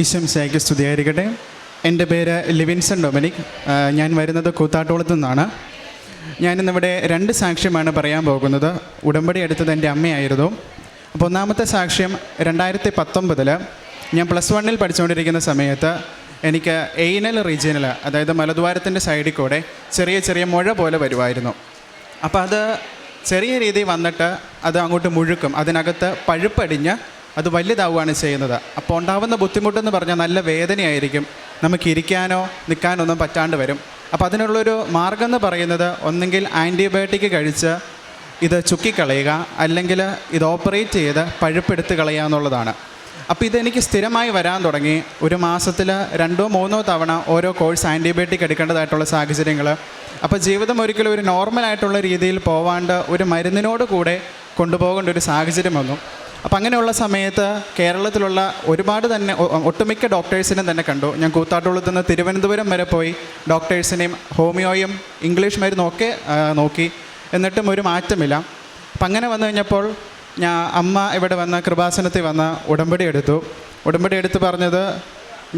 ഈശ്വം sake സ്തുതിയായിരിക്കട്ടെ. എന്റെ പേര് ലിവിൻസൺ ഡൊമിനിക്. ഞാൻ വരുന്നത് കൂത്താട്ടോളത്തു നിന്നാണ്. ഞാനിന്നിവിടെ രണ്ട് സാക്ഷ്യമാണ് പറയാൻ പോകുന്നത്. ഉടമ്പടി എടുത്തത് എന്റെ അമ്മയായിരുന്നു. അപ്പോൾ ഒന്നാമത്തെ സാക്ഷ്യം രണ്ടായിരത്തി പത്തൊമ്പതിൽ ഞാൻ പ്ലസ് വണ്ണിൽ പഠിച്ചുകൊണ്ടിരിക്കുന്ന സമയത്ത് എനിക്ക് എയ്നൽ റീജിയനിൽ അതായത് മലദ്വാരത്തിന്റെ സൈഡിൽ കൂടെ ചെറിയ ചെറിയ മുഴ പോലെ വരുമായിരുന്നു. അപ്പോൾ അത് ചെറിയ രീതിയിൽ വന്നിട്ട് അത് അങ്ങോട്ട് മുഴുക്കും. അതിനകത്ത് പഴുപ്പടിഞ്ഞ് അത് വലുതാവുകയാണ് ചെയ്യുന്നത്. അപ്പോൾ ഉണ്ടാവുന്ന ബുദ്ധിമുട്ടെന്ന് പറഞ്ഞാൽ നല്ല വേദനയായിരിക്കും. നമുക്ക് ഇരിക്കാനോ നിൽക്കാനോ ഒന്നും പറ്റാണ്ട് വരും. അപ്പോൾ അതിനുള്ളൊരു മാർഗം എന്ന് പറയുന്നത് ഒന്നെങ്കിൽ ആന്റിബയോട്ടിക് കഴിച്ച് ഇത് ചുക്കിക്കളയുക അല്ലെങ്കിൽ ഇത് ഓപ്പറേറ്റ് ചെയ്ത് പഴുപ്പെടുത്ത് കളയുക എന്നുള്ളതാണ്. അപ്പോൾ ഇതെനിക്ക് സ്ഥിരമായി വരാൻ തുടങ്ങി. ഒരു മാസത്തിൽ രണ്ടോ മൂന്നോ തവണ ഓരോ കോഴ്സ് ആന്റിബയോട്ടിക് എടുക്കേണ്ടതായിട്ടുള്ള സാഹചര്യങ്ങൾ. അപ്പോൾ ജീവിതം ഒരിക്കലും ഒരു നോർമലായിട്ടുള്ള രീതിയിൽ പോവാണ്ട് ഒരു മരുന്നിനോട് കൂടെ കൊണ്ടുപോകേണ്ട ഒരു സാഹചര്യം വന്നു. അപ്പോൾ അങ്ങനെയുള്ള സമയത്ത് കേരളത്തിലുള്ള ഒരുപാട് തന്നെ ഒട്ടുമിക്ക ഡോക്ടേഴ്സിനെ തന്നെ കണ്ടു. ഞാൻ കൂത്താട്ടുള്ളത്ത് നിന്ന് തിരുവനന്തപുരം വരെ പോയി ഡോക്ടേഴ്സിനെയും ഹോമിയോയും ഇംഗ്ലീഷ് മരുന്നും ഒക്കെ നോക്കി. എന്നിട്ടും ഒരു മാറ്റമില്ല. അപ്പം അങ്ങനെ വന്നു കഴിഞ്ഞപ്പോൾ ഞാൻ അമ്മ ഇവിടെ വന്ന് കൃപാസനത്തിൽ വന്ന് ഉടമ്പടി എടുത്തു. ഉടമ്പടി എടുത്ത് പറഞ്ഞത്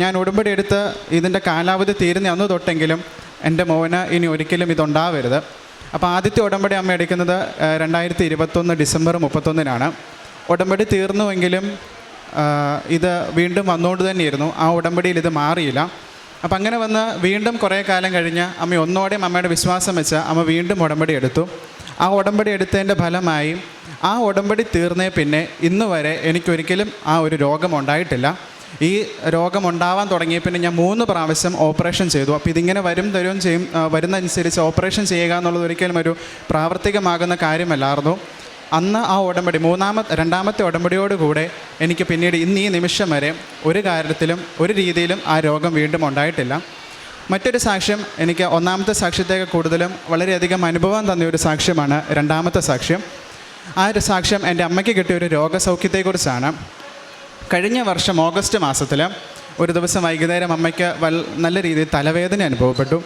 ഞാൻ ഉടമ്പടി എടുത്ത് ഇതിന്റെ കാലാവധി തീരുന്ന അന്ന് തൊട്ടെങ്കിലും എന്റെ മോന് ഇനി ഒരിക്കലും ഇതുണ്ടാവരുത്. അപ്പോൾ ആദ്യത്തെ ഉടമ്പടി അമ്മ എടുക്കുന്നത് രണ്ടായിരത്തി ഇരുപത്തൊന്ന് ഡിസംബർ മുപ്പത്തൊന്നിനാണ്. ഉടമ്പടി തീർന്നുവെങ്കിലും ഇത് വീണ്ടും വന്നുകൊണ്ട് തന്നെയായിരുന്നു ആ ഉടമ്പടിയിൽ ഇത് മാറിയില്ല. അപ്പം അങ്ങനെ വന്ന് വീണ്ടും കുറേ കാലം കഴിഞ്ഞ് അമ്മ ഒന്നോടെയും അമ്മയുടെ വിശ്വാസം വെച്ച് അമ്മ വീണ്ടും ഉടമ്പടി എടുത്തു. ആ ഉടമ്പടി എടുത്തതിന്റെ ഫലമായി ആ ഉടമ്പടി തീർന്നേ പിന്നെ ഇന്ന് വരെ എനിക്കൊരിക്കലും ആ ഒരു രോഗം ഉണ്ടായിട്ടില്ല. ഈ രോഗം ഉണ്ടാവാൻ തുടങ്ങിയ പിന്നെ ഞാൻ മൂന്ന് പ്രാവശ്യം ഓപ്പറേഷൻ ചെയ്തു. അപ്പോൾ ഇതിങ്ങനെ വരും തരും ചെയ്യും വരുന്നതനുസരിച്ച് ഓപ്പറേഷൻ ചെയ്യുക എന്നുള്ളത് ഒരിക്കലും ഒരു പ്രാവർത്തികമാകുന്ന കാര്യമല്ലായിരുന്നു. അന്ന് ആ ഉടമ്പടി മൂന്നാമത്തെ രണ്ടാമത്തെ ഉടമ്പടിയോടുകൂടെ എനിക്ക് പിന്നീട് ഇന്ന് ഈ നിമിഷം വരെ ഒരു കാര്യത്തിലും ഒരു രീതിയിലും ആ രോഗം വീണ്ടും ഉണ്ടായിട്ടില്ല. മറ്റൊരു സാക്ഷ്യം എനിക്ക് ഒന്നാമത്തെ സാക്ഷ്യത്തേക്ക് കൂടുതലും വളരെയധികം അനുഭവം തന്ന ഒരു സാക്ഷ്യമാണ് രണ്ടാമത്തെ സാക്ഷ്യം. ആ ഒരു സാക്ഷ്യം എന്റെ അമ്മയ്ക്ക് കിട്ടിയ ഒരു രോഗസൗഖ്യത്തെക്കുറിച്ചാണ്. കഴിഞ്ഞ വർഷം ഓഗസ്റ്റ് മാസത്തിൽ ഒരു ദിവസം വൈകുന്നേരം അമ്മയ്ക്ക് നല്ല രീതിയിൽ തലവേദന അനുഭവപ്പെട്ടു.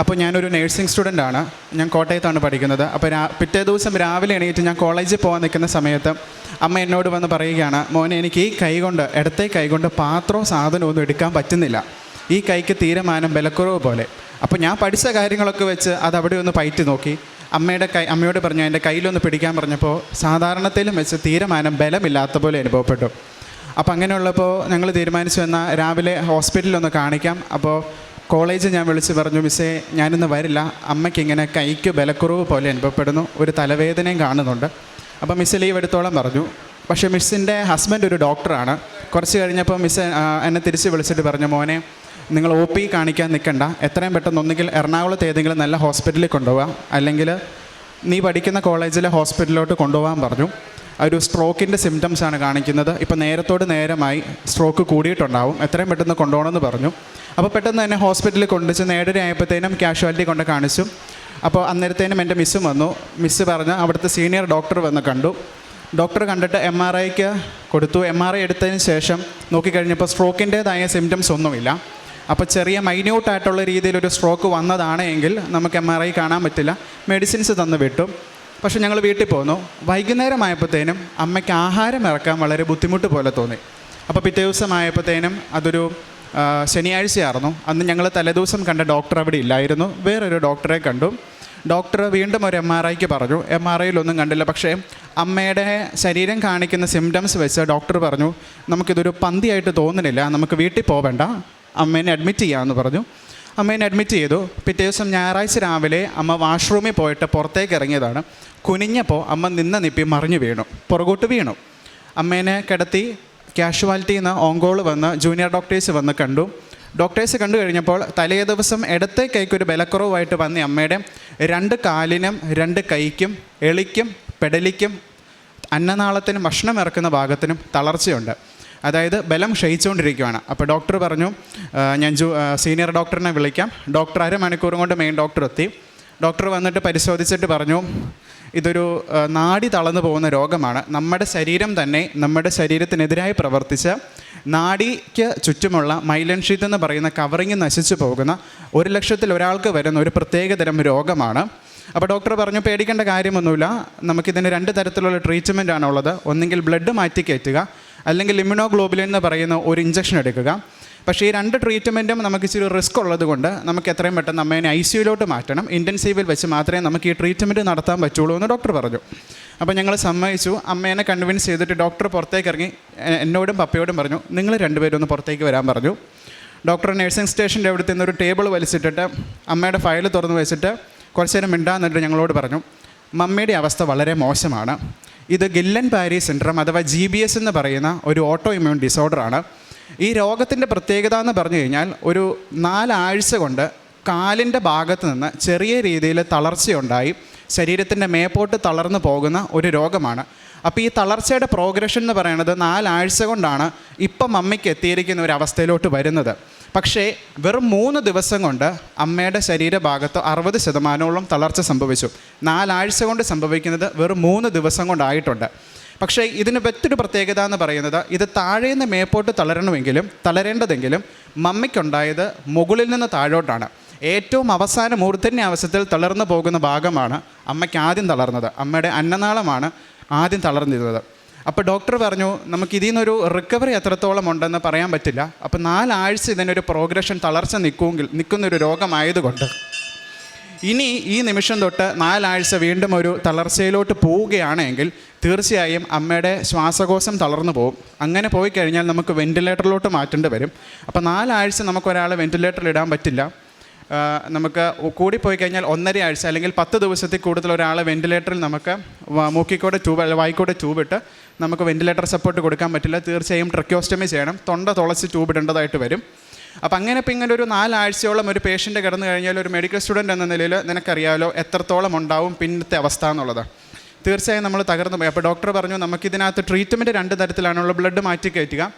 അപ്പോൾ ഞാനൊരു നേഴ്സിംഗ് സ്റ്റുഡന്റ് ആണ്. ഞാൻ കോട്ടയത്താണ് പഠിക്കുന്നത്. അപ്പോൾ രാ പിറ്റേ ദിവസം രാവിലെ എണീറ്റ് ഞാൻ കോളേജിൽ പോകാൻ നിൽക്കുന്ന സമയത്ത് അമ്മ എന്നോട് വന്ന് പറയുകയാണ് മോനെ എനിക്ക് ഈ കൈകൊണ്ട് ഇടത്തെ കൈകൊണ്ട് പാത്രവും സാധനവും ഒന്നും എടുക്കാൻ പറ്റുന്നില്ല. ഈ കൈക്ക് തീരുമാനം ബലക്കുറവ് പോലെ. അപ്പോൾ ഞാൻ പഠിച്ച കാര്യങ്ങളൊക്കെ വെച്ച് അത് അവിടെ ഒന്ന് പയറ്റി നോക്കി. അമ്മയുടെ കൈ അമ്മയോട് പറഞ്ഞു എന്റെ കയ്യിലൊന്ന് പിടിക്കാൻ പറഞ്ഞപ്പോൾ സാധാരണത്തിലും വെച്ച് തീരുമാനം ബലമില്ലാത്ത പോലെ അനുഭവപ്പെട്ടു. അപ്പോൾ അങ്ങനെയുള്ളപ്പോൾ ഞങ്ങൾ തീരുമാനിച്ചു എന്നാൽ രാവിലെ ഹോസ്പിറ്റലിൽ ഒന്ന് കാണിക്കാം. അപ്പോൾ കോളേജ് ഞാൻ വിളിച്ച് പറഞ്ഞു മിസ്സേ ഞാനിന്ന് വരില്ല. അമ്മയ്ക്ക് ഇങ്ങനെ കൈക്ക് ബലക്കുറവ് പോലെ അനുഭവപ്പെടുന്നു. ഒരു തലവേദനയും കാണുന്നുണ്ട്. അപ്പോൾ മിസ് ലീവ് എടുത്തോളം പറഞ്ഞു. പക്ഷേ മിസ്സിന്റെ ഹസ്ബൻഡ് ഒരു ഡോക്ടറാണ്. കുറച്ച് കഴിഞ്ഞപ്പോൾ മിസ് എന്നെ തിരിച്ച് വിളിച്ചിട്ട് പറഞ്ഞു മോനെ നിങ്ങൾ ഒ പി കാണിക്കാൻ നിൽക്കണ്ട. എത്രയും പെട്ടെന്ന് ഒന്നുകിൽ എറണാകുളത്ത് ഏതെങ്കിലും നല്ല ഹോസ്പിറ്റലിൽ കൊണ്ടുപോകാം അല്ലെങ്കിൽ നീ പഠിക്കുന്ന കോളേജിലെ ഹോസ്പിറ്റലിലോട്ട് കൊണ്ടുപോകാൻ പറഞ്ഞു. ഒരു സ്ട്രോക്കിന്റെ സിംറ്റംസ് ആണ് കാണിക്കുന്നത്. ഇപ്പോൾ നേരത്തോട് നേരമായി സ്ട്രോക്ക് കൂടിയിട്ടുണ്ടാവും. എത്രയും പെട്ടെന്ന് കൊണ്ടുപോകണമെന്ന് പറഞ്ഞു. അപ്പോൾ പെട്ടെന്ന് തന്നെ ഹോസ്പിറ്റലിൽ കൊണ്ടുവച്ച് നേടര ആയപ്പോഴത്തേനും ക്യാഷ്വാലിറ്റി കൊണ്ട് കാണിച്ചു. അപ്പോൾ അന്നേരത്തേനും എന്റെ മിസ്സും വന്നു. മിസ്സ് പറഞ്ഞ് അവിടുത്തെ സീനിയർ ഡോക്ടർ വന്ന് കണ്ടു. ഡോക്ടർ കണ്ടിട്ട് എം ആർ ഐക്ക് കൊടുത്തു. എം ആർ ഐ എടുത്തതിന് ശേഷം നോക്കിക്കഴിഞ്ഞപ്പോൾ സ്ട്രോക്കിന്റേതായ സിംറ്റംസ് ഒന്നുമില്ല. അപ്പോൾ ചെറിയ മൈന്യൂട്ടായിട്ടുള്ള രീതിയിൽ ഒരു സ്ട്രോക്ക് വന്നതാണെങ്കിൽ നമുക്ക് എം ആർ ഐ കാണാൻ പറ്റില്ല. മെഡിസിൻസ് തന്നു വിട്ടു. പക്ഷെ ഞങ്ങൾ വീട്ടിൽ പോന്നു. വൈകുന്നേരം ആയപ്പോഴത്തേനും അമ്മയ്ക്ക് ആഹാരം ഇറക്കാൻ വളരെ ബുദ്ധിമുട്ട് പോലെ തോന്നി. അപ്പോൾ പിറ്റേ ദിവസം ആയപ്പോഴത്തേനും അതൊരു ശനിയാഴ്ചയായിരുന്നു. അന്ന് ഞങ്ങൾ തലേദിവസം കണ്ട ഡോക്ടർ അവിടെ ഇല്ലായിരുന്നു. വേറൊരു ഡോക്ടറെ കണ്ടു. ഡോക്ടർ വീണ്ടും ഒരു എം ആർ ഐക്ക് പറഞ്ഞു. എം ആർ ഐയിലൊന്നും കണ്ടില്ല. പക്ഷേ അമ്മയുടെ ശരീരം കാണിക്കുന്ന സിംറ്റംസ് വെച്ച് ഡോക്ടർ പറഞ്ഞു നമുക്കിതൊരു പന്തിയായിട്ട് തോന്നുന്നില്ല. നമുക്ക് വീട്ടിൽ പോവേണ്ട. അമ്മേനെ അഡ്മിറ്റ് ചെയ്യാമെന്ന് പറഞ്ഞു. അമ്മേനെ അഡ്മിറ്റ് ചെയ്തു. പിറ്റേ ദിവസം ഞായറാഴ്ച രാവിലെ അമ്മ വാഷ്റൂമിൽ പോയിട്ട് പുറത്തേക്ക് ഇറങ്ങിയതാണ്. കുനിഞ്ഞപ്പോൾ അമ്മ നിന്ന നിപ്പി മറിഞ്ഞു വീണു. പുറകോട്ട് വീണു. അമ്മേനെ കിടത്തി കാഷ്വാലിറ്റിയിൽ നിന്ന് ഓങ്കോൾ വന്ന് ജൂനിയർ ഡോക്ടേഴ്സ് വന്ന് കണ്ടു. ഡോക്ടേഴ്സ് കണ്ടു കഴിഞ്ഞപ്പോൾ തലേ ദിവസം ഇടത്തെ കൈക്കൊരു ബലക്കുറവായിട്ട് വന്ന അമ്മയുടെ രണ്ട് കാലിനും രണ്ട് കൈക്കും എളിക്കും പെടലിക്കും അന്നനാളത്തിനും ഭക്ഷണം ഇറക്കുന്ന ഭാഗത്തിനും തളർച്ചയുണ്ട്. അതായത് ബലം ക്ഷയിച്ചുകൊണ്ടിരിക്കുകയാണ് അപ്പോൾ ഡോക്ടർ പറഞ്ഞു ഞാൻ ജു സീനിയർ ഡോക്ടറിനെ വിളിക്കാം. ഡോക്ടർ അരമണിക്കൂറും കൊണ്ട് മെയിൻ ഡോക്ടർ എത്തി. ഡോക്ടർ വന്നിട്ട് പരിശോധിച്ചിട്ട് പറഞ്ഞു ഇതൊരു നാടി തളർന്നു പോകുന്ന രോഗമാണ്. നമ്മുടെ ശരീരം തന്നെ നമ്മുടെ ശരീരത്തിനെതിരായി പ്രവർത്തിച്ച നാടിക്ക് ചുറ്റുമുള്ള മൈലൻ ഷീറ്റ് എന്ന് പറയുന്ന കവറിങ് നശിച്ചു പോകുന്ന ഒരു ലക്ഷത്തിൽ ഒരാൾക്ക് വരുന്ന ഒരു പ്രത്യേകതരം രോഗമാണ്. അപ്പോൾ ഡോക്ടർ പറഞ്ഞു പേടിക്കേണ്ട കാര്യമൊന്നുമില്ല. നമുക്കിതിന് രണ്ട് തരത്തിലുള്ള ട്രീറ്റ്മെന്റ് ആണുള്ളത്. ഒന്നെങ്കിൽ ബ്ലഡ് മാറ്റി കയറ്റുക അല്ലെങ്കിൽ ഇമ്യൂണോഗ്ലോബുലിൻ എന്ന് പറയുന്ന ഒരു ഇഞ്ചക്ഷൻ എടുക്കുക. പക്ഷേ ഈ രണ്ട് ട്രീറ്റ്മെന്റും നമുക്ക് ഇച്ചിരി റിസ്ക് ഉള്ളത് കൊണ്ട് നമുക്ക് എത്രയും പെട്ടെന്ന് അമ്മേനെ ഐ സിയുലോട്ട് മാറ്റണം. ഇന്റൻസീവിൽ വെച്ച് മാത്രമേ നമുക്ക് ഈ ട്രീറ്റ്മെന്റ് നടത്താൻ പറ്റുള്ളൂ എന്ന് ഡോക്ടർ പറഞ്ഞു. അപ്പോൾ ഞങ്ങൾ സമ്മതിച്ചു. അമ്മേനെ കൺവിൻസ് ചെയ്തിട്ട് ഡോക്ടർ പുറത്തേക്ക് ഇറങ്ങി. എന്നോടും പപ്പയോടും പറഞ്ഞു നിങ്ങൾ രണ്ടുപേരും ഒന്ന് പുറത്തേക്ക് വരാൻ പറഞ്ഞു. ഡോക്ടർ നഴ്സിംഗ് സ്റ്റേഷന്റെ അവിടുത്തെ നിന്ന് ഒരു ടേബിൾ വലിച്ചിട്ടിട്ട് അമ്മയുടെ ഫയൽ തുറന്ന് വെച്ചിട്ട് കുറച്ച് നേരം മിണ്ടാന്നിട്ട് ഞങ്ങളോട് പറഞ്ഞു മമ്മിയുടെ അവസ്ഥ വളരെ മോശമാണ്. ഇത് ഗില്ലൻ പാരി സിൻഡ്രം അഥവാ ജി ബി എസ് എന്ന് പറയുന്ന ഒരു ഓട്ടോ ഇമ്മ്യൂൺ ഡിസോർഡറാണ് ഈ രോഗത്തിന്റെ പ്രത്യേകത എന്ന് പറഞ്ഞു കഴിഞ്ഞാൽ ഒരു നാലാഴ്ച കൊണ്ട് കാലിന്റെ ഭാഗത്ത് നിന്ന് ചെറിയ രീതിയിൽ തളർച്ചയുണ്ടായി. ശരീരത്തിന്റെ മേപ്പോട്ട് തളർന്നു പോകുന്ന ഒരു രോഗമാണ്. അപ്പോൾ ഈ തളർച്ചയുടെ പ്രോഗ്രഷൻ എന്ന് പറയുന്നത് നാലാഴ്ച കൊണ്ടാണ് ഇപ്പം അമ്മയ്ക്ക് എത്തിയിരിക്കുന്ന ഒരു അവസ്ഥയിലോട്ട് വരുന്നത്. പക്ഷേ വെറും മൂന്ന് ദിവസം കൊണ്ട് അമ്മയുടെ ശരീരഭാഗത്ത് അറുപത് ശതമാനോളം തളർച്ച സംഭവിച്ചു. നാലാഴ്ച കൊണ്ട് സംഭവിക്കുന്നത് വെറും മൂന്ന് ദിവസം കൊണ്ടായിട്ടുണ്ട്. പക്ഷേ ഇതിന് മറ്റൊരു പ്രത്യേകത എന്ന് പറയുന്നത് ഇത് താഴെ നിന്ന് മേപ്പോട്ട് തളരണമെങ്കിലും തളരേണ്ടതെങ്കിലും മമ്മിക്കുണ്ടായത് മുകളിൽ നിന്ന് താഴോട്ടാണ്. ഏറ്റവും അവസാന മൂർധന്യ അവസ്ഥയിൽ തളർന്നു പോകുന്ന ഭാഗമാണ് അമ്മയ്ക്ക് ആദ്യം തളർന്നത്. അമ്മയുടെ അന്നനാളമാണ് ആദ്യം തളർന്നിരുന്നത്. അപ്പോൾ ഡോക്ടർ പറഞ്ഞു നമുക്ക് ഇതിൽ നിന്നൊരു റിക്കവറി എത്രത്തോളം ഉണ്ടെന്ന് പറയാൻ പറ്റില്ല. അപ്പോൾ നാലാഴ്ച ഇതിനൊരു പ്രോഗ്രഷൻ തളർച്ച നിൽക്കുമെങ്കിൽ നിൽക്കുന്നൊരു രോഗമായതുകൊണ്ട് ഇനി ഈ നിമിഷം തൊട്ട് നാലാഴ്ച വീണ്ടും ഒരു തളർച്ചയിലോട്ട് പോവുകയാണെങ്കിൽ തീർച്ചയായും അമ്മയുടെ ശ്വാസകോശം തളർന്നു പോകും. അങ്ങനെ പോയി കഴിഞ്ഞാൽ നമുക്ക് വെന്റിലേറ്ററിലോട്ട് മാറ്റേണ്ടി വരും. അപ്പോൾ നാലാഴ്ച നമുക്ക് ഒരാളെ വെന്റിലേറ്ററിൽ ഇടാൻ പറ്റില്ല. നമുക്ക് കൂടി പോയി കഴിഞ്ഞാൽ ഒന്നര ആഴ്ച അല്ലെങ്കിൽ പത്ത് ദിവസത്തിൽ കൂടുതൽ ഒരാളെ വെന്റിലേറ്ററിൽ നമുക്ക് മൂക്കിക്കൂടെ ട്യൂബ് അല്ല വായിക്കൂടെ ട്യൂബ് ഇട്ട് നമുക്ക് വെന്റിലേറ്റർ സപ്പോർട്ട് കൊടുക്കാൻ പറ്റില്ല. തീർച്ചയായും ട്രക്യോസ്റ്റമി ചെയ്യണം. തൊണ്ട തുളച്ച് ട്യൂബ് ഇടേണ്ടതായിട്ട് വരും. അപ്പോൾ അങ്ങനെ ഇപ്പം ഇങ്ങനെ ഒരു നാലാഴ്ചയോളം ഒരു പേഷ്യന്റ് കിടന്നു കഴിഞ്ഞാൽ ഒരു മെഡിക്കൽ സ്റ്റുഡന്റ് എന്ന നിലയിൽ നിനക്കറിയാലോ എത്രത്തോളം ഉണ്ടാവും പിന്നത്തെ അവസ്ഥ എന്നുള്ളത്. തീർച്ചയായും നമ്മൾ തകർന്നു പോയി. അപ്പോൾ ഡോക്ടർ പറഞ്ഞു നമുക്കിതിനകത്ത് ട്രീറ്റ്മെന്റ് രണ്ട് തരത്തിലാണുള്ള ബ്ലഡ് മാറ്റി കയറ്റുക.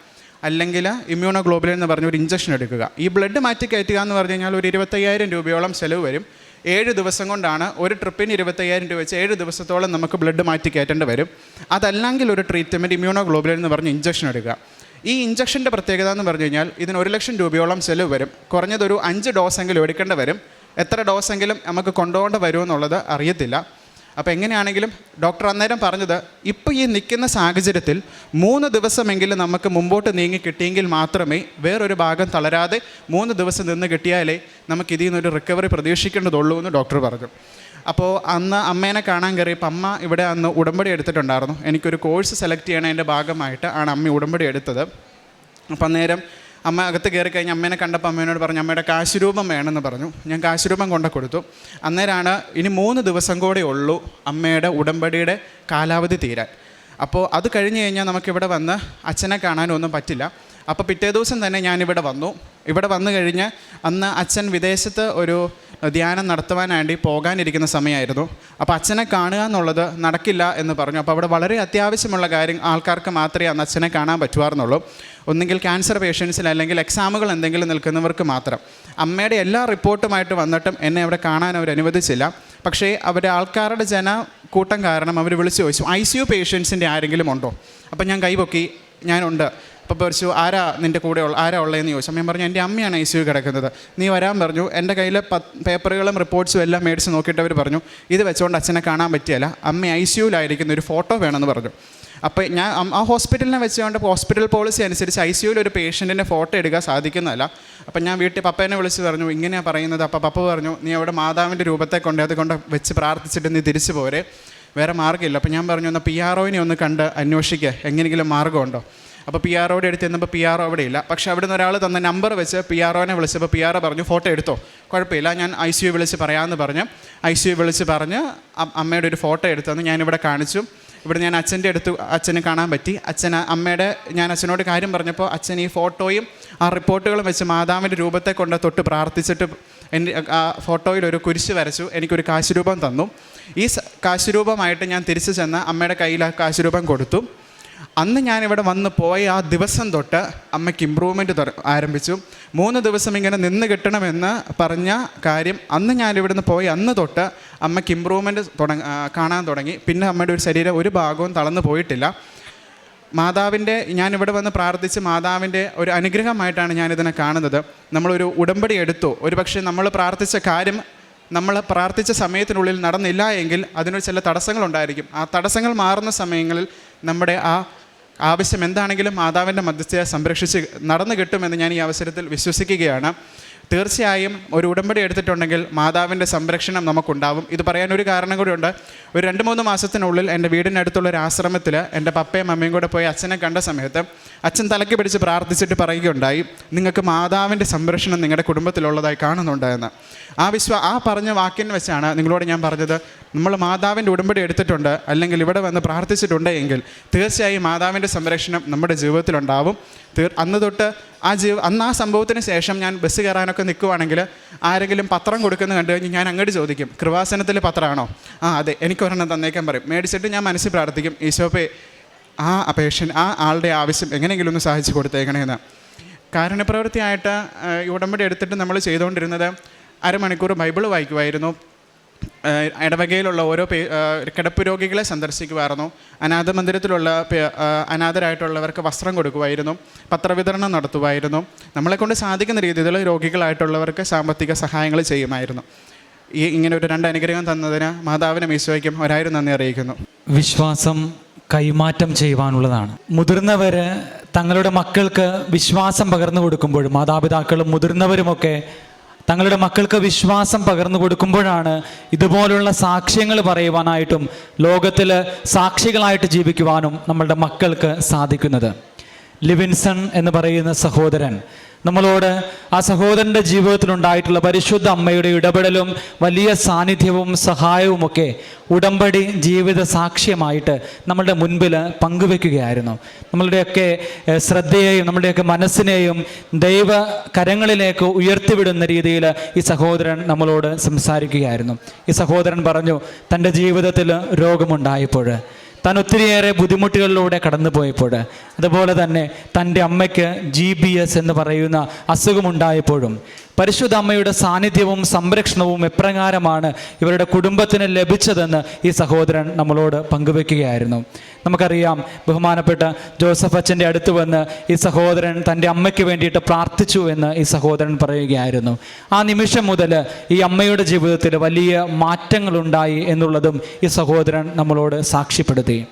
അല്ലെങ്കിൽ ഇമ്മ്യൂണോഗ്ലോബുലിൻ എന്ന് പറഞ്ഞ ഒരു ഇഞ്ചക്ഷൻ എടുക്കുക. ഈ ബ്ലഡ് മാറ്റി കയറ്റുക എന്ന് പറഞ്ഞു കഴിഞ്ഞാൽ ഒരു ഇരുപത്തയ്യായിരം രൂപയോളം ചിലവ് വരും. ഏഴ് ദിവസം കൊണ്ടാണ് ഒരു ട്രിപ്പിന് ഇരുപത്തയ്യായിരം രൂപ വെച്ച് ഏഴ് ദിവസത്തോളം നമുക്ക് ബ്ലഡ് മാറ്റി കയറ്റേണ്ടി വരും. അതല്ലെങ്കിൽ ഒരു ട്രീറ്റ്മെന്റ് ഇമ്മ്യൂണോഗ്ലോബുലിൻ എന്ന് പറഞ്ഞ് ഇഞ്ചക്ഷൻ എടുക്കുക. ഈ ഇഞ്ചക്ഷന്റെ പ്രത്യേകത എന്ന് പറഞ്ഞു കഴിഞ്ഞാൽ ഇതിന് ഒരു ലക്ഷം രൂപയോളം ചെലവ് വരും. കുറഞ്ഞതൊരു അഞ്ച് ഡോസെങ്കിലും എടുക്കേണ്ടി വരും. എത്ര ഡോസെങ്കിലും നമുക്ക് കൊണ്ടുപോകേണ്ടി വരുമെന്നുള്ളത് അറിയത്തില്ല. അപ്പോൾ എങ്ങനെയാണെങ്കിലും ഡോക്ടർ അന്നേരം പറഞ്ഞത് ഇപ്പോൾ ഈ നിൽക്കുന്ന സാഹചര്യത്തിൽ മൂന്ന് ദിവസമെങ്കിലും നമുക്ക് മുമ്പോട്ട് നീങ്ങി കിട്ടിയെങ്കിൽ മാത്രമേ വേറൊരു ഭാഗം തളരാതെ മൂന്ന് ദിവസം നിന്ന് കിട്ടിയാലേ നമുക്ക് ഇതിൽ നിന്നൊരു റിക്കവറി പ്രതീക്ഷിക്കേണ്ടതുള്ളൂ എന്ന് ഡോക്ടർ പറഞ്ഞു. അപ്പോൾ അന്ന് അമ്മേനെ കാണാൻ കയറിയപ്പോൾ അമ്മ ഇവിടെ അന്ന് ഉടമ്പടി എടുത്തിട്ടുണ്ടായിരുന്നു. എനിക്കൊരു കോഴ്സ് സെലക്ട് ചെയ്യണതിന്റെ ഭാഗമായിട്ട് ആണ് അമ്മ ഉടമ്പടി എടുത്തത്. അപ്പം അന്നേരം അമ്മ അകത്ത് കയറി കഴിഞ്ഞ് അമ്മേനെ കണ്ടപ്പോൾ അമ്മേനോട് പറഞ്ഞു അമ്മയുടെ കാശുരൂപം വേണമെന്ന് പറഞ്ഞു. ഞാൻ കാശുരൂപം കൊണ്ടു കൊടുത്തു. അന്നേരമാണ് ഇനി മൂന്ന് ദിവസം കൂടെ ഉള്ളൂ അമ്മയുടെ ഉടമ്പടിയുടെ കാലാവധി തീരാൻ. അപ്പോൾ അത് കഴിഞ്ഞ് കഴിഞ്ഞാൽ നമുക്കിവിടെ വന്ന് അച്ഛനെ കാണാനൊന്നും പറ്റില്ല. അപ്പോൾ പിറ്റേ ദിവസം തന്നെ ഞാനിവിടെ വന്നു. ഇവിടെ വന്നു കഴിഞ്ഞ് അന്ന് അച്ഛൻ വിദേശത്ത് ഒരു ധ്യാനം നടത്തുവാനാണ്ടി പോകാനിരിക്കുന്ന സമയമായിരുന്നു. അപ്പോൾ അച്ഛനെ കാണുക എന്നുള്ളത് നടക്കില്ല എന്ന് പറഞ്ഞു. അപ്പോൾ അവിടെ വളരെ അത്യാവശ്യമുള്ള കാര്യം ആൾക്കാർക്ക് മാത്രമേ അന്ന് അച്ഛനെ കാണാൻ പറ്റുമായിരുന്നുള്ളൂ ഒന്നുകിൽ ക്യാൻസർ പേഷ്യൻസിൽ അല്ലെങ്കിൽ എക്സാമുകൾ എന്തെങ്കിലും നിൽക്കുന്നവർക്ക് മാത്രം. അമ്മയുടെ എല്ലാ റിപ്പോർട്ടുമായിട്ട് വന്നിട്ടും എന്നെ അവിടെ കാണാൻ അവർ അനുവദിച്ചില്ല. പക്ഷേ അവരുടെ ആൾക്കാരുടെ ജന കൂട്ടം കാരണം അവർ വിളിച്ചു ചോദിച്ചു ഐ സി യു പേഷ്യൻസിന്റെ ആരെങ്കിലും ഉണ്ടോ? അപ്പം ഞാൻ കൈപൊക്കി ഞാനുണ്ട്. അപ്പോൾ പറിച്ചു ആരാ നിന്റെ കൂടെ ഉള്ള ആരാ ഉള്ളതെന്ന് ചോദിച്ചു. അമ്മയും പറഞ്ഞു എന്റെ അമ്മയാണ് ഐ സി യു കിടക്കുന്നത്. നീ വരാൻ പറഞ്ഞു. എന്റെ കയ്യിൽ പേപ്പറുകളും റിപ്പോർട്ട്സും എല്ലാം മേടിച്ച് നോക്കിയിട്ട് അവർ പറഞ്ഞു ഇത് വെച്ചുകൊണ്ട് അച്ഛനെ കാണാൻ പറ്റിയല്ല. അമ്മ ഐ സി യുവിലായിരിക്കുന്ന ഒരു ഫോട്ടോ വേണമെന്ന് പറഞ്ഞു. അപ്പോൾ ഞാൻ ആ ഹോസ്പിറ്റലിനെ വെച്ചുകൊണ്ട് ഹോസ്പിറ്റൽ പോളിസി അനുസരിച്ച് ഐ സി യുവിൽ ഒരു പേഷ്യന്റിന്റെ ഫോട്ടോ എടുക്കാൻ സാധിക്കുന്നതല്ല. അപ്പം ഞാൻ വീട്ടിൽ പപ്പേനെ വിളിച്ച് പറഞ്ഞു ഇങ്ങനെയാണ് പറയുന്നത്? അപ്പോൾ പപ്പ പറഞ്ഞു നീ അവിടെ മാതാവിന്റെ രൂപത്തെ കൊണ്ട് അതുകൊണ്ട് വെച്ച് പ്രാർത്ഥിച്ചിട്ട് നീ തിരിച്ചു പോരെ. വേറെ മാർഗമില്ല. അപ്പോൾ ഞാൻ പറഞ്ഞു എന്നാൽ പി ആർ ഒനെ ഒന്ന് കണ്ട് അന്വേഷിക്കുക എങ്ങനെയെങ്കിലും മാർഗമുണ്ടോ? അപ്പോൾ പി ആർ ഒയുടെ അടുത്ത് ചെന്നപ്പോൾ പി ആർ ഒ അവിടെ ഇല്ല പക്ഷേ അവിടെ നിന്ന് ഒരാൾ തന്ന നമ്പർ വെച്ച് പി ആർ ഒനെ വിളിച്ചപ്പോൾ പി ആർ ഒ പറഞ്ഞു ഫോട്ടോ എടുത്തോ. കുഴപ്പമില്ല ഞാൻ ഐ സി യു വിളിച്ച് പറയാമെന്ന് പറഞ്ഞ്. ഐ സി യു വിളിച്ച് പറഞ്ഞ് അമ്മയുടെ ഒരു ഫോട്ടോ എടുത്തെന്ന് ഞാനിവിടെ കാണിച്ചു. ഇവിടെ ഞാൻ അച്ഛന്റെ അടുത്ത് അച്ഛനെ കാണാൻ പറ്റി. അച്ഛൻ അമ്മയുടെ ഞാൻ അച്ഛനോട് കാര്യം പറഞ്ഞപ്പോൾ അച്ഛൻ ഈ ഫോട്ടോയും ആ റിപ്പോർട്ടുകളും വെച്ച് മാതാവിന്റെ രൂപത്തെ കൊണ്ട് തൊട്ട് പ്രാർത്ഥിച്ചിട്ട് എന്റെ ആ ഫോട്ടോയിൽ ഒരു കുരിശ് വരച്ചു. എനിക്കൊരു കാശുരൂപം തന്നു. ഈ കാശുരൂപമായിട്ട് ഞാൻ തിരിച്ചു ചെന്ന് അമ്മയുടെ കയ്യിൽ ആ കാശുരൂപം കൊടുത്തു. അന്ന് ഞാനിവിടെ വന്ന് പോയ ആ ദിവസം തൊട്ട് അമ്മയ്ക്ക് ഇമ്പ്രൂവ്മെന്റ് ആരംഭിച്ചു. മൂന്ന് ദിവസം ഇങ്ങനെ നിന്ന് കിട്ടണമെന്ന് പറഞ്ഞ കാര്യം അന്ന് ഞാനിവിടുന്ന് പോയി. അന്ന് തൊട്ട് അമ്മയ്ക്ക് ഇമ്പ്രൂവ്മെന്റ് തുടങ്ങ കാണാൻ തുടങ്ങി. പിന്നെ അമ്മയുടെ ഒരു ശരീരം ഒരു ഭാഗവും തളർന്നു പോയിട്ടില്ല. മാതാവിന്റെ ഞാനിവിടെ വന്ന് പ്രാർത്ഥിച്ച് മാതാവിന്റെ ഒരു അനുഗ്രഹമായിട്ടാണ് ഞാനിതിനെ കാണുന്നത്. നമ്മളൊരു ഉടമ്പടി എടുത്തു. ഒരു പക്ഷേ നമ്മൾ പ്രാർത്ഥിച്ച കാര്യം നമ്മൾ പ്രാർത്ഥിച്ച സമയത്തിനുള്ളിൽ നടന്നില്ല എങ്കിൽ അതിനൊരു ചില തടസ്സങ്ങളുണ്ടായിരിക്കും. ആ തടസ്സങ്ങൾ മാറുന്ന സമയങ്ങളിൽ നമ്മുടെ ആ ആവശ്യം എന്താണെങ്കിലും മാതാവിന്റെ മധ്യസ്ഥയെ സംരക്ഷിച്ച് നടന്നു കിട്ടുമെന്ന് ഞാൻ ഈ അവസരത്തിൽ വിശ്വസിക്കുകയാണ്. തീർച്ചയായും ഒരു ഉടമ്പടി എടുത്തിട്ടുണ്ടെങ്കിൽ മാതാവിന്റെ സംരക്ഷണം നമുക്കുണ്ടാവും. ഇത് പറയാൻ ഒരു കാരണം കൂടി ഉണ്ട് ഒരു രണ്ട് മൂന്ന് മാസത്തിനുള്ളിൽ എന്റെ വീടിനടുത്തുള്ള ഒരു ആശ്രമത്തിൽ എന്റെ പപ്പയും അമ്മയും കൂടെ പോയി അച്ഛനെ കണ്ട സമയത്ത് അച്ഛൻ തലയ്ക്ക് പിടിച്ച് പ്രാർത്ഥിച്ചിട്ട് പറയുകയുണ്ടായി നിങ്ങൾക്ക് മാതാവിന്റെ സംരക്ഷണം നിങ്ങളുടെ കുടുംബത്തിലുള്ളതായി കാണുന്നുണ്ട് എന്ന്. ആ വിശ്വ ആ പറഞ്ഞ വാക്കിന് വെച്ചാണ് നിങ്ങളോട് ഞാൻ പറഞ്ഞത് നമ്മൾ മാതാവിന്റെ ഉടമ്പടി എടുത്തിട്ടുണ്ട് അല്ലെങ്കിൽ ഇവിടെ വന്ന് പ്രാർത്ഥിച്ചിട്ടുണ്ട് എങ്കിൽ തീർച്ചയായും മാതാവിന്റെ സംരക്ഷണം നമ്മുടെ ജീവിതത്തിലുണ്ടാവും. തീർ അന്ന് തൊട്ട് ആ ജീവ അന്ന് ആ സംഭവത്തിന് ശേഷം ഞാൻ ബസ് കയറാനൊക്കെ നിൽക്കുവാണെങ്കിൽ ആരെങ്കിലും പത്രം കൊടുക്കുന്ന കണ്ടു കഴിഞ്ഞ് ഞാൻ അങ്ങോട്ട് ചോദിക്കും കൃപാസനത്തിൽ പത്രമാണോ ആ അതെ എനിക്ക് ഒരെണ്ണം തന്നേക്കാൻ പറയും. മേടിച്ചിട്ട് ഞാൻ മനസ്സിൽ പ്രാർത്ഥിക്കും ഈശോപ്പേ ആ അപേക്ഷൻ ആ ആളുടെ ആവശ്യം എങ്ങനെയെങ്കിലും ഒന്ന് സഹായിച്ചു കൊടുത്തേക്കണേന്ന് കാരുണ്യപ്രവൃത്തിയായിട്ട് ഉടമ്പടി എടുത്തിട്ട് നമ്മൾ ചെയ്തുകൊണ്ടിരുന്നത് അരമണിക്കൂർ ബൈബിൾ വായിക്കുമായിരുന്നു ഇടവകയിലുള്ള ഓരോ കിടപ്പ് രോഗികളെ സന്ദർശിക്കുമായിരുന്നു അനാഥ മന്ദിരത്തിലുള്ള അനാഥരായിട്ടുള്ളവർക്ക് വസ്ത്രം കൊടുക്കുമായിരുന്നു പത്രവിതരണം നടത്തുമായിരുന്നു നമ്മളെക്കൊണ്ട് സാധിക്കുന്ന രീതിയിൽ രോഗികളായിട്ടുള്ളവർക്ക് സാമ്പത്തിക സഹായങ്ങൾ ചെയ്യുമായിരുന്നു. ഈ ഇങ്ങനെ ഒരു രണ്ട് അനുഗ്രഹം തന്നതിന് മാതാവിനും ഈശോയ്ക്കും ഒരായിരം നന്ദി അറിയിക്കുന്നു. വിശ്വാസം കൈമാറ്റം ചെയ്യുവാനുള്ളതാണ്. മുതിർന്നവർ തങ്ങളുടെ മക്കൾക്ക് വിശ്വാസം പകർന്നു കൊടുക്കുമ്പോഴും മാതാപിതാക്കളും മുതിർന്നവരുമൊക്കെ തങ്ങളുടെ മക്കൾക്ക് വിശ്വാസം പകർന്നു കൊടുക്കുമ്പോഴാണ് ഇതുപോലുള്ള സാക്ഷ്യങ്ങൾ പറയുവാനായിട്ടും ലോകത്തിൽ സാക്ഷികളായിട്ട് ജീവിക്കുവാനും നമ്മളുടെ മക്കൾക്ക് സാധിക്കുന്നത്. ലിവിൻസൺ എന്ന് പറയുന്ന സഹോദരൻ നമ്മളോട് ആ സഹോദരന്റെ ജീവിതത്തിലുണ്ടായിട്ടുള്ള പരിശുദ്ധ അമ്മയുടെ ഇടപെടലും വലിയ സാന്നിധ്യവും സഹായവും ഒക്കെ ഉടമ്പടി ജീവിത സാക്ഷ്യമായിട്ട് നമ്മളുടെ മുൻപിൽ പങ്കുവെക്കുകയായിരുന്നു. നമ്മളുടെയൊക്കെ ശ്രദ്ധയെയും നമ്മളുടെയൊക്കെ മനസ്സിനെയും ദൈവ കരങ്ങളിലേക്ക് ഉയർത്തിവിടുന്ന രീതിയിൽ ഈ സഹോദരൻ നമ്മളോട് സംസാരിക്കുകയായിരുന്നു. ഈ സഹോദരൻ പറഞ്ഞു തന്റെ ജീവിതത്തിൽ രോഗമുണ്ടായപ്പോൾ താൻ ഒത്തിരിയേറെ ബുദ്ധിമുട്ടുകളിലൂടെ കടന്നുപോയപ്പോൾ അതുപോലെ തന്നെ തന്റെ അമ്മയ്ക്ക് ജി ബി എസ് എന്ന് പറയുന്ന അസുഖമുണ്ടായപ്പോഴും പരിശുദ്ധ അമ്മയുടെ സാന്നിധ്യവും സംരക്ഷണവും എപ്രകാരമാണ് ഇവരുടെ കുടുംബത്തിന് ലഭിച്ചതെന്ന് ഈ സഹോദരൻ നമ്മളോട് പങ്കുവെക്കുകയായിരുന്നു. നമുക്കറിയാം ബഹുമാനപ്പെട്ട ജോസഫ് അച്ഛന്റെ അടുത്ത് വന്ന് ഈ സഹോദരൻ തന്റെ അമ്മയ്ക്ക് വേണ്ടിയിട്ട് പ്രാർത്ഥിച്ചു എന്ന് ഈ സഹോദരൻ പറയുകയായിരുന്നു. ആ നിമിഷം മുതൽ ഈ അമ്മയുടെ ജീവിതത്തിൽ വലിയ മാറ്റങ്ങളുണ്ടായി എന്നുള്ളതും ഈ സഹോദരൻ നമ്മളോട് സാക്ഷ്യപ്പെടുത്തി.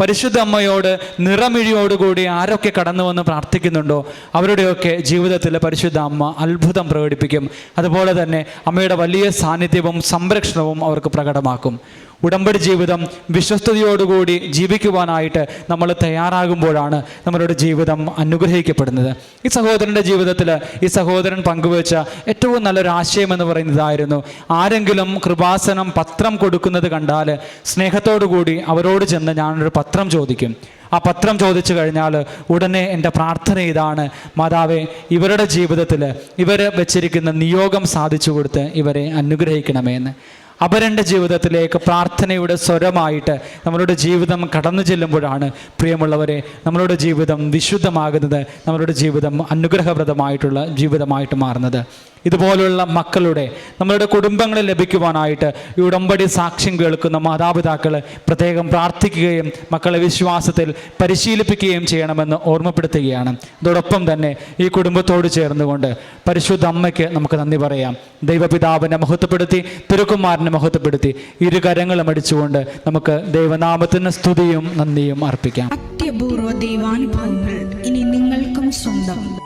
പരിശുദ്ധ അമ്മയോട് നിറമിഴിയോടുകൂടി ആരൊക്കെ കടന്നു വന്ന് പ്രാർത്ഥിക്കുന്നുണ്ടോ? അവരുടെയൊക്കെ ജീവിതത്തിൽ പരിശുദ്ധ അമ്മ അത്ഭുതം പ്രകടിപ്പിക്കും. അതുപോലെ തന്നെ അമ്മയുടെ വലിയ സാന്നിധ്യവും സംരക്ഷണവും അവർക്ക് പ്രകടമാക്കും. ഉടമ്പടി ജീവിതം വിശ്വസ്തയോടുകൂടി ജീവിക്കുവാനായിട്ട് നമ്മൾ തയ്യാറാകുമ്പോഴാണ് നമ്മളുടെ ജീവിതം അനുഗ്രഹിക്കപ്പെടുന്നത്. ഈ സഹോദരന്റെ ജീവിതത്തിൽ ഈ സഹോദരൻ പങ്കുവച്ച ഏറ്റവും നല്ലൊരു ആശയം എന്ന് പറയുന്നതായിരുന്നു. ആരെങ്കിലും കൃപാസനം പത്രം കൊടുക്കുന്നത് കണ്ടാൽ സ്നേഹത്തോടു കൂടി അവരോട് ചെന്ന് ഞാനൊരു പത്രം ചോദിക്കും. ആ പത്രം ചോദിച്ചു കഴിഞ്ഞാൽ ഉടനെ എന്റെ പ്രാർത്ഥന ഇതാണ്. മാതാവേ ഇവരുടെ ജീവിതത്തിൽ ഇവർ വെച്ചിരിക്കുന്ന നിയോഗം സാധിച്ചു കൊടുത്ത് ഇവരെ അനുഗ്രഹിക്കണമേ എന്ന്. അപരന്റെ ജീവിതത്തിലേക്ക് പ്രാർത്ഥനയുടെ സ്വരമായിട്ട് നമ്മളുടെ ജീവിതം കടന്നു ചെല്ലുമ്പോഴാണ് പ്രിയമുള്ളവരെ നമ്മളുടെ ജീവിതം വിശുദ്ധമാകുന്നത് നമ്മളുടെ ജീവിതം അനുഗ്രഹപ്രദമായിട്ടുള്ള ജീവിതമായിട്ട് മാറുന്നത്. ഇതുപോലുള്ള മക്കളുടെ നമ്മളുടെ കുടുംബങ്ങളിൽ ലഭിക്കുവാനായിട്ട് ഈ ഉടമ്പടി സാക്ഷ്യം കേൾക്കുന്ന മാതാപിതാക്കൾ പ്രത്യേകം പ്രാർത്ഥിക്കുകയും മക്കളെ വിശ്വാസത്തിൽ പരിശീലിപ്പിക്കുകയും ചെയ്യണമെന്ന് ഓർമ്മപ്പെടുത്തുകയാണ്. അതോടൊപ്പം തന്നെ ഈ കുടുംബത്തോട് ചേർന്നുകൊണ്ട് പരിശുദ്ധ അമ്മയ്ക്ക് നമുക്ക് നന്ദി പറയാം. ദൈവപിതാവിനെ മഹത്വപ്പെടുത്തി തിരുക്കുമാരനെ മഹത്വപ്പെടുത്തി ഇരു കരങ്ങളും അടിച്ചുകൊണ്ട് നമുക്ക് ദൈവനാമത്തിന് സ്തുതിയും നന്ദിയും അർപ്പിക്കാം. അത്യപൂർവ ദൈവാനുഭവങ്ങൾ ഇനി നിങ്ങൾക്കും സ്വന്തം.